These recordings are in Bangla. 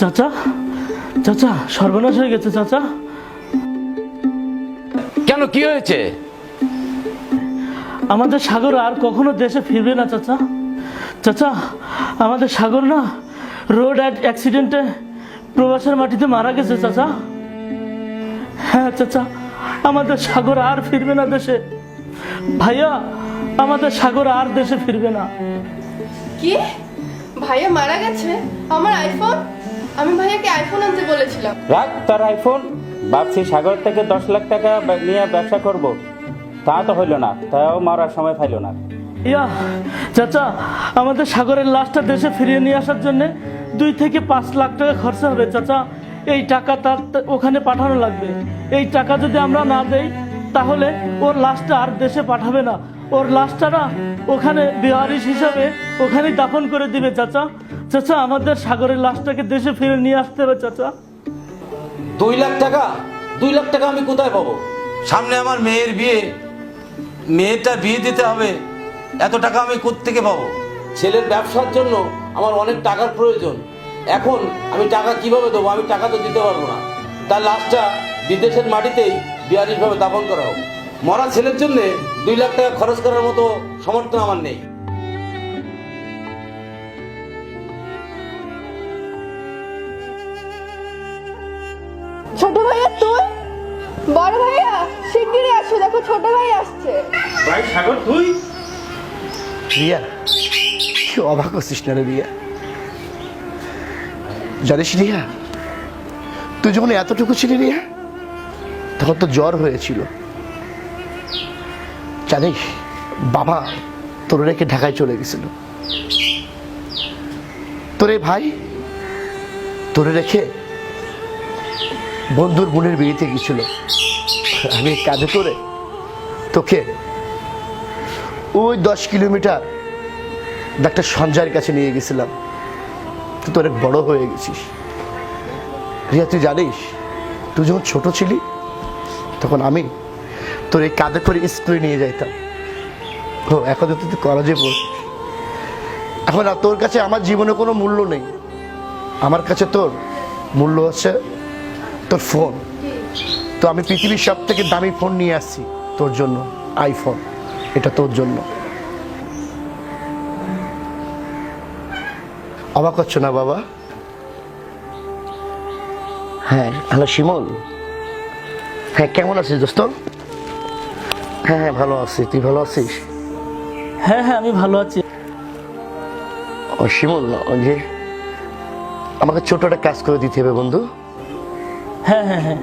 চাচা? চাচা সর্বনাশ হয়ে গেছে চাচা। কেন কি হয়েছে? আমাদের সাগর আর কখনো দেশে ফিরবে না চাচা। চাচা আমাদের সাগর না রোড অ্যাক্সিডেন্টে প্রবাসের মাটিতে মারা গেছে চাচা। হ্যাঁ চাচা আমাদের সাগর আর ফিরবে না দেশে। ভাইয়া আমাদের সাগর আর দেশে ফিরবে না। কি? ভাইয়া মারা গেছে? আমার আইফোন আমি ভাইয়াকে আইফোন আনতে বলেছিলাম। রাখ তার আইফোন ভাবছি সাগর থেকে দশ লাখ টাকা নিয়ে ব্যবসা করব। তা তো হইল না তাও মারার সময় পাইল না। ইয়া চাচা আমাদের সাগরের লাশটা দেশে ফিরিয়ে নিয়ে আসার জন্য দুই থেকে পাঁচ লাখ টাকা খরচা হবে চাচা। এই টাকা তার ওখানে পাঠানো লাগবে। এই টাকা যদি আমরা না দেই তাহলে ওর লাশটা আর দেশে পাঠাবে না। ওর লাশটা না ওখানে বেহারিস হিসাবে ওখানেই দাফন করে দিবে চাচা। চাচা, আমাদের সাগরের লাশটাকে দেশে ফিরে নিয়ে আসতে হবে, চাচা। দুই লাখ টাকা? দুই লাখ টাকা আমি কোথায় পাবো? সামনে আমার মেয়ের বিয়ে। মেয়েটা বিয়ে দিতে হবে। এত টাকা আমি থেকে পাবো? ছেলের ব্যবসার জন্য আমার অনেক টাকার প্রয়োজন। এখন আমি টাকা কীভাবে দেবো? আমি টাকা তো দিতে পারব না। তার লাশটা বিদেশের মাটিতেই বিহারিসভাবে দাপন করা হোক। মরা ছেলের জন্য দুই লাখ টাকা খরচ করার মতো সমর্থন আমার নেই। ছোট ভাইয়া তুই? বড় ভাইয়া শিগগিরই আসো দেখো ছোট ভাই আসছে। ভাই সাগর তুই? রিয়া কি অবাক হচ্ছিস না রে রিয়া জানিস রিয়া তুই যখন এতটুকু ছিলি রিয়া তখন তো জ্বর হয়েছিল। জানিস বাবা তোর রেখে ঢাকায় চলে গেছিল। তোরে ভাই তোরে রেখে বন্ধুর বোনের বিয়েতে গেছিল আমি কাঁধে করে তোকে ওই দশ কিলোমিটার ডাক্তার সঞ্জয়ের কাছে নিয়ে গেছিলাম। তুই তো অনেক বড় হয়ে গেছিস। রিয়া, তুই জানিস, তুই যখন ছোট ছিলি, তখন আমি তোর এই কাঁধে করে স্কুলে নিয়ে যাইতাম। ও, এখন তো তুই কলেজে পড়ছিস এখন আর তোর কাছে আমার জীবনে কোনো মূল্য নেই। আমার কাছে তোর মূল্য হচ্ছে তোর ফোন। তো আমি পৃথিবীর সব থেকে দামি ফোন নিয়ে আসছি তোর জন্য আইফোন। এটা তোর জন্য। অবাক হচ্ছে না বাবা? হ্যাঁ হ্যালো শিমল। হ্যাঁ কেমন আছিস দোস্ত? হ্যাঁ হ্যাঁ ভালো আছি। তুই ভালো আছিস? হ্যাঁ হ্যাঁ আমি ভালো আছি। ও শিমল ওই যে আমাকে ছোট একটা কাজ করে দিতে হবে বন্ধু। হ্যাঁ হ্যাঁ হ্যাঁ।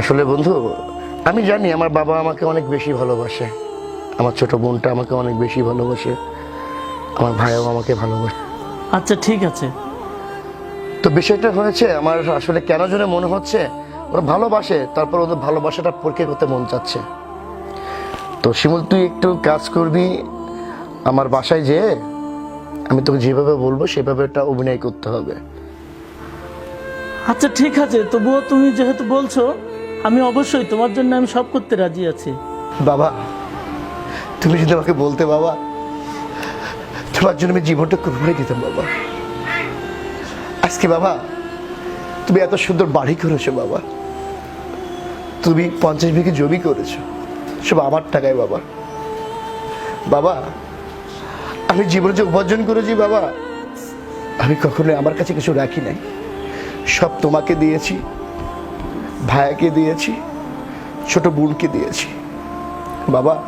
আসলে বন্ধু আমি জানি আমার বাবা আমাকে অনেক বেশি ভালোবাসে। আমার ছোট বোনটা আমাকে অনেক বেশি ভালোবাসে। আমার ভাইও আমাকে ভালোবাসে। আচ্ছা ঠিক আছে। তো বিষয়টা হয়েছে আমার আসলে কেন যেন মনে হচ্ছে ওরা ভালোবাসে তারপর ওদের ভালোবাসাটা পরীক্ষা করতে মন চাচ্ছে। তো শিমুল তুই একটু কাজ করবি আমার বাসায় যেয়ে আমি তোকে যেভাবে বলব সেভাবে একটা অভিনয় করতে হবে। আচ্ছা ঠিক আছে, তবুও তুমি যেহেতু বলছো, আমি অবশ্যই তোমার জন্য আমি সব করতে রাজি আছি। বাবা, তুমি যদি আমাকে বলতে, বাবা, তোমার জন্য আমি জীবনটা কুরবানি দিতাম, বাবা। আজকে, বাবা, তুমি এত সুন্দর বাড়ি করেছ, বাবা। তুমি পঞ্চাশ বিঘে জমি করেছ, সব আমার টাকায়, বাবা। বাবা, আমি জীবনে যে উপার্জন করেছি, বাবা, আমি কখনো আমার কাছে কিছু রাখি নাই। সব তোমাকে দিয়েছি, ভাইয়াকে দিয়েছি, ছোট বোনকে দিয়েছি। বাবা,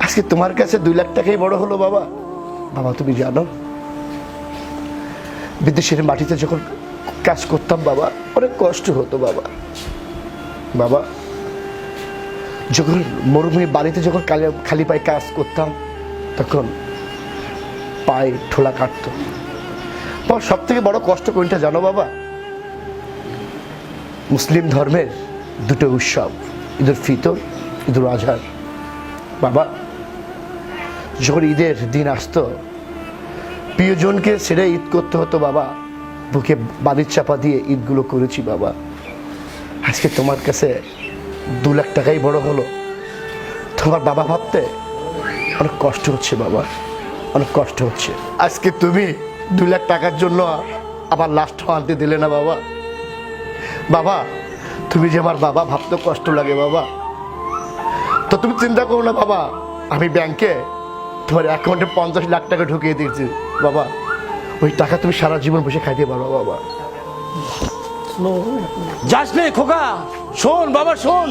আজকে তোমার কাছে দুই লাখ টাকাই বড় হলো বাবা। বাবা, তুমি জানো, বিদেশের মাটিতে যখন কাজ করতাম বাবা, অনেক কষ্ট হতো বাবা। বাবা, যখন মরুভূমি বাড়িতে যখন কালি- খালি পায়ে কাজ করতাম, তখন পায়ে ঠোলা কাটতো। বাবা সব থেকে বড় কষ্ট কোনটা জানো বাবা? মুসলিম ধর্মের দুটো উৎসব ঈদুল ফিতর ঈদুল আজহার। বাবা, যখন ঈদের দিন আসতো, প্রিয়জনকে ছেড়ে ঈদ করতে হতো বাবা। বুকে বালির চাপা দিয়ে ঈদগুলো করেছি বাবা। আজকে তোমার কাছে দু লাখ টাকাই বড় হলো। তোমার বাবা ভাবতে অনেক কষ্ট হচ্ছে বাবা, অনেক কষ্ট হচ্ছে। আজকে তুমি দু লাখ টাকার জন্য আবার লাস্ট আনতে দিলে না বাবা। বাবা, তুমি যে আমার বাবা, ভাবতে কষ্ট লাগে বাবা। তো তুমি চিন্তা করো না বাবা, আমি ব্যাংকে তোমার অ্যাকাউন্টে পঞ্চাশ লাখ টাকা ঢুকিয়ে দিয়েছি। বাবা, ওই টাকা তুমি সারা জীবন বসে খাইতে পারো বাবা। যাস খোকা, শোন বাবা, শোন।